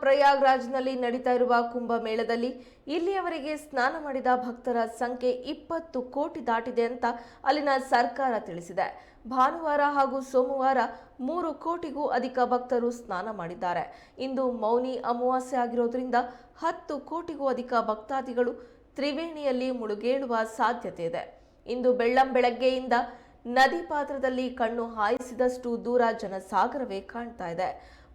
ಪ್ರಯಾಗ್ರಾಜ್ನಲ್ಲಿ ನಡೀತಾ ಇರುವ ಕುಂಭಮೇಳದಲ್ಲಿ ಇಲ್ಲಿಯವರೆಗೆ ಸ್ನಾನ ಮಾಡಿದ ಭಕ್ತರ ಸಂಖ್ಯೆ ಇಪ್ಪತ್ತು ಕೋಟಿ ದಾಟಿದೆ ಅಂತ ಅಲ್ಲಿನ ಸರ್ಕಾರ ತಿಳಿಸಿದೆ. ಭಾನುವಾರ ಹಾಗೂ ಸೋಮವಾರ ಮೂರು ಕೋಟಿಗೂ ಅಧಿಕ ಭಕ್ತರು ಸ್ನಾನ ಮಾಡಿದ್ದಾರೆ. ಇಂದು ಮೌನಿ ಅಮಾವಾಸ್ಯೆ ಆಗಿರೋದ್ರಿಂದ ಹತ್ತು ಕೋಟಿಗೂ ಅಧಿಕ ಭಕ್ತಾದಿಗಳು ತ್ರಿವೇಣಿಯಲ್ಲಿ ಮುಳುಗೇಳುವ ಸಾಧ್ಯತೆ ಇದೆ. ಇಂದು ಬೆಳ್ಳಂ ಬೆಳಗ್ಗೆಯಿಂದ ನದಿ ಪಾತ್ರದಲ್ಲಿ ಕಣ್ಣು ಹಾಯಿಸಿದಷ್ಟು ದೂರ ಜನಸಾಗರವೇ ಕಾಣ್ತಾ ಇದೆ.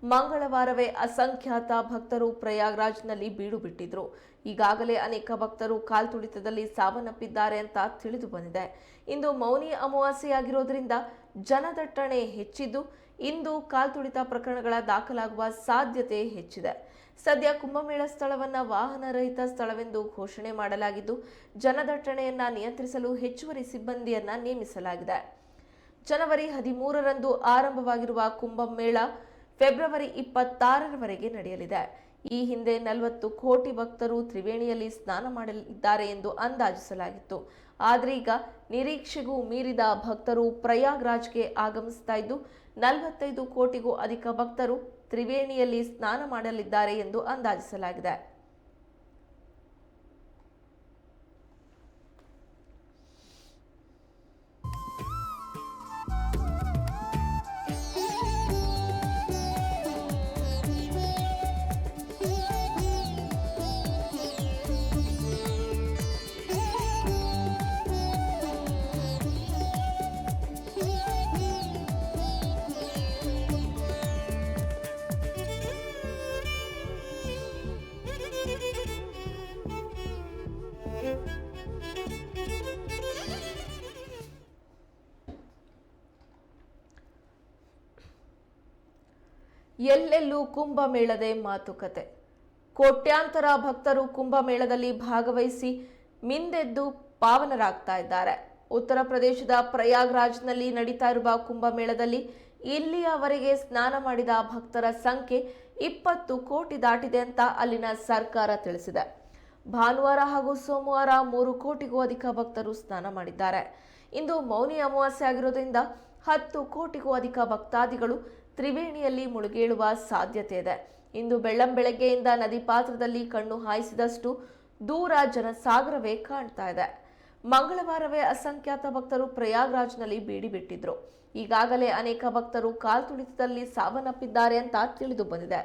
ಮಂಗಳವಾರವೇ ಅಸಂಖ್ಯಾತ ಭಕ್ತರು ಪ್ರಯಾಗ್ರಾಜ್ನಲ್ಲಿ ಬೀಡು ಬಿಟ್ಟಿದ್ರು. ಈಗಾಗಲೇ ಅನೇಕ ಭಕ್ತರು ಕಾಲ್ತುಳಿತದಲ್ಲಿ ಸಾವನ್ನಪ್ಪಿದ್ದಾರೆ ಅಂತ ತಿಳಿದು ಬಂದಿದೆ. ಇಂದು ಮೌನಿ ಅಮಾವಾಸ್ಯೆಯಾಗಿರೋದ್ರಿಂದ ಜನದಟ್ಟಣೆ ಹೆಚ್ಚಿದ್ದು, ಇಂದು ಕಾಲ್ತುಳಿತ ಪ್ರಕರಣಗಳ ದಾಖಲಾಗುವ ಸಾಧ್ಯತೆ ಹೆಚ್ಚಿದೆ. ಸದ್ಯ ಕುಂಭಮೇಳ ಸ್ಥಳವನ್ನ ವಾಹನರಹಿತ ಸ್ಥಳವೆಂದು ಘೋಷಣೆ ಮಾಡಲಾಗಿದ್ದು, ಜನದಟ್ಟಣೆಯನ್ನು ನಿಯಂತ್ರಿಸಲು ಹೆಚ್ಚುವರಿ ಸಿಬ್ಬಂದಿಯನ್ನು ನೇಮಿಸಲಾಗಿದೆ. ಜನವರಿ ಹದಿಮೂರರಂದು ಆರಂಭವಾಗಿರುವ ಕುಂಭಮೇಳ ಫೆಬ್ರವರಿ ಇಪ್ಪತ್ತಾರರವರೆಗೆ ನಡೆಯಲಿದೆ. ಈ ಹಿಂದೆ ನಲವತ್ತು ಕೋಟಿ ಭಕ್ತರು ತ್ರಿವೇಣಿಯಲ್ಲಿ ಸ್ನಾನ ಮಾಡಲಿದ್ದಾರೆ ಎಂದು ಅಂದಾಜಿಸಲಾಗಿತ್ತು. ಆದರೆ ಈಗ ನಿರೀಕ್ಷೆಗೂ ಮೀರಿದ ಭಕ್ತರು ಪ್ರಯಾಗ್ರಾಜ್ಗೆ ಆಗಮಿಸ್ತಾ ಇದ್ದು, ನಲವತ್ತೈದು ಕೋಟಿಗೂ ಅಧಿಕ ಭಕ್ತರು ತ್ರಿವೇಣಿಯಲ್ಲಿ ಸ್ನಾನ ಮಾಡಲಿದ್ದಾರೆ ಎಂದು ಅಂದಾಜಿಸಲಾಗಿದೆ. ಎಲ್ಲೆಲ್ಲೂ ಕುಂಭಮೇಳದೆ ಮಾತುಕತೆ. ಕೋಟ್ಯಾಂತರ ಭಕ್ತರು ಕುಂಭಮೇಳದಲ್ಲಿ ಭಾಗವಹಿಸಿ ಮಿಂದೆದ್ದು ಪಾವನರಾಗ್ತಾ ಇದ್ದಾರೆ. ಉತ್ತರ ಪ್ರದೇಶದ ಪ್ರಯಾಗ್ರಾಜ್ನಲ್ಲಿ ನಡೀತಾ ಇರುವ ಕುಂಭಮೇಳದಲ್ಲಿ ಇಲ್ಲಿಯವರೆಗೆ ಸ್ನಾನ ಮಾಡಿದ ಭಕ್ತರ ಸಂಖ್ಯೆ ಇಪ್ಪತ್ತು ಕೋಟಿ ದಾಟಿದೆ ಅಂತ ಅಲ್ಲಿನ ಸರ್ಕಾರ ತಿಳಿಸಿದೆ. ಭಾನುವಾರ ಹಾಗೂ ಸೋಮವಾರ ಮೂರು ಕೋಟಿಗೂ ಅಧಿಕ ಭಕ್ತರು ಸ್ನಾನ ಮಾಡಿದ್ದಾರೆ. ಇಂದು ಮೌನಿ ಅಮಾವಾಸ್ಯೆ ಆಗಿರೋದ್ರಿಂದ ಹತ್ತು ಕೋಟಿಗೂ ಅಧಿಕ ಭಕ್ತಾದಿಗಳು ತ್ರಿವೇಣಿಯಲ್ಲಿ ಮುಳುಗೇಳುವ ಸಾಧ್ಯತೆ ಇದೆ. ಇಂದು ಬೆಳ್ಳಂ ಬೆಳಗ್ಗೆಯಿಂದ ನದಿ ಪಾತ್ರದಲ್ಲಿ ಕಣ್ಣು ಹಾಯಿಸಿದಷ್ಟು ದೂರ ಜನಸಾಗರವೇ ಕಾಣ್ತಾ ಇದೆ. ಮಂಗಳವಾರವೇ ಅಸಂಖ್ಯಾತ ಭಕ್ತರು ಪ್ರಯಾಗ್ರಾಜ್ನಲ್ಲಿ ಬೀಡಿ ಬಿಟ್ಟಿದ್ರು ಈಗಾಗಲೇ ಅನೇಕ ಭಕ್ತರು ಕಾಲ್ತುಳಿತದಲ್ಲಿ ಸಾವನ್ನಪ್ಪಿದ್ದಾರೆ ಅಂತ ತಿಳಿದು ಬಂದಿದೆ.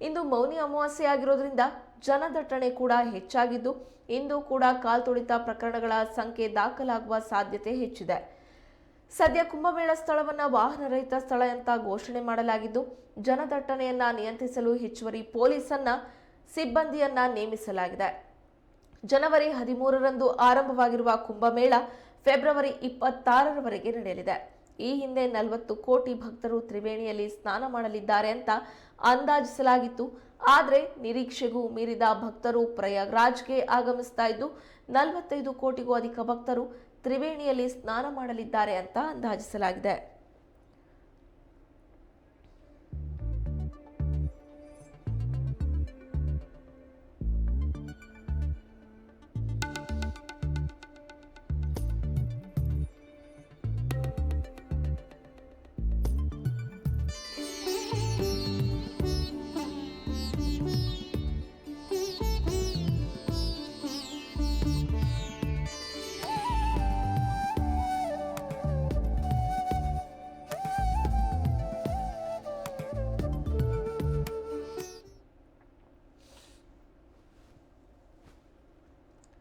ಇಂದು ಮೌನಿ ಅಮಾವಾಸ್ಯೆ ಆಗಿರೋದ್ರಿಂದ ಜನದಟ್ಟಣೆ ಕೂಡ ಹೆಚ್ಚಾಗಿದ್ದು, ಇಂದು ಕೂಡ ಕಾಲ್ತುಳಿತ ಪ್ರಕರಣಗಳ ಸಂಖ್ಯೆ ದಾಖಲಾಗುವ ಸಾಧ್ಯತೆ ಹೆಚ್ಚಿದೆ. ಸದ್ಯ ಕುಂಭಮೇಳ ಸ್ಥಳವನ್ನ ವಾಹನ ರಹಿತ ಸ್ಥಳ ಅಂತ ಘೋಷಣೆ ಮಾಡಲಾಗಿದ್ದು, ಜನದಟ್ಟಣೆಯನ್ನ ನಿಯಂತ್ರಿಸಲು ಹೆಚ್ಚುವರಿ ಪೊಲೀಸನ್ನ, ಸಿಬ್ಬಂದಿಯನ್ನ ನೇಮಿಸಲಾಗಿದೆ. ಜನವರಿ ಹದಿಮೂರರಂದು ಆರಂಭವಾಗಿರುವ ಕುಂಭಮೇಳ ಫೆಬ್ರವರಿ ಇಪ್ಪತ್ತಾರರವರೆಗೆ ನಡೆಯಲಿದೆ. ಈ ಹಿಂದೆ ನಲವತ್ತು ಕೋಟಿ ಭಕ್ತರು ತ್ರಿವೇಣಿಯಲ್ಲಿ ಸ್ನಾನ ಮಾಡಲಿದ್ದಾರೆ ಅಂತ ಅಂದಾಜಿಸಲಾಗಿತ್ತು. ಆದರೆ ನಿರೀಕ್ಷೆಗೂ ಮೀರಿದ ಭಕ್ತರು ಪ್ರಯಾಗ್ರಾಜ್ಗೆ ಆಗಮಿಸ್ತಾ ಇದ್ದು, ನಲವತ್ತೈದು ಕೋಟಿಗೂ ಅಧಿಕ ಭಕ್ತರು ತ್ರಿವೇಣಿಯಲ್ಲಿ ಸ್ನಾನ ಮಾಡಲಿದ್ದಾರೆ ಅಂತ ಅಂದಾಜಿಸಲಾಗಿದೆ.